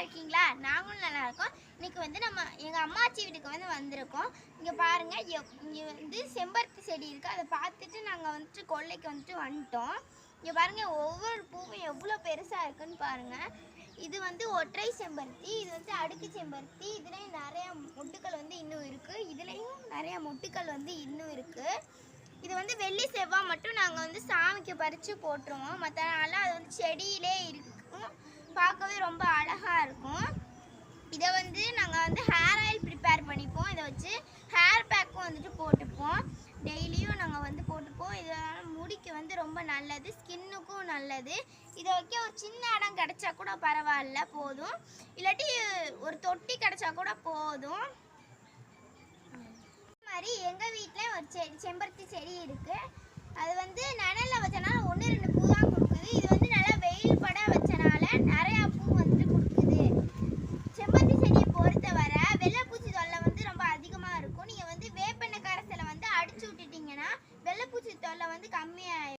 இருக்கீங்களா? நாங்களும் நல்லா இருக்கோம் இன்னைக்கு வந்து நம்ம எங்கள் அம்மாச்சி வீட்டுக்கு வந்து வந்திருக்கோம். இங்கே பாருங்கள் இங்கே வந்து செம்பருத்தி செடி இருக்குது அதை பார்த்துட்டு நாங்கள் வந்துட்டு கொல்லைக்கு வந்துட்டு வந்துட்டோம். இங்கே பாருங்கள் ஒவ்வொரு பூவும் எவ்வளோ பெருசாக இருக்குன்னு பாருங்கள் இது வந்து ஒற்றை செம்பருத்தி இது வந்து அடுக்கு செம்பருத்தி. இதுலேயும் நிறையா மொட்டுக்கள் வந்து இன்னும் இருக்குது இதுலேயும் நிறையா மொட்டுக்கள் வந்து இன்னும் இருக்குது இது வந்து வெள்ளி செவ்வாய் மட்டும் நாங்கள் வந்து சாமிக்கு பறித்து போட்டுருவோம். மற்ற நாளில் அது வந்து செடியிலே இருக்கும். பார்க்கவே ரொம்ப அழகாக இருக்கும் இதை வந்து நாங்கள் வந்து ஹேர் ஆயில் ப்ரிப்பேர் பண்ணிப்போம் இதை வச்சு ஹேர் பேக்கும் வந்துட்டு போட்டுப்போம். டெய்லியும் நாங்கள் வந்து போட்டுப்போம். இதனால் முடிக்கு வந்து ரொம்ப நல்லது. ஸ்கின்னுக்கும் நல்லது. இதை வைக்க ஒரு சின்ன இடம் கிடச்சா கூட பரவாயில்ல போதும். இல்லாட்டி ஒரு தொட்டி கிடச்சா கூட போதும். மாதிரி எங்கள் வீட்டில் ஒரு செடி செம்பருத்தி செடி இருக்குது அது வந்து இருக்கும் நீங்கள்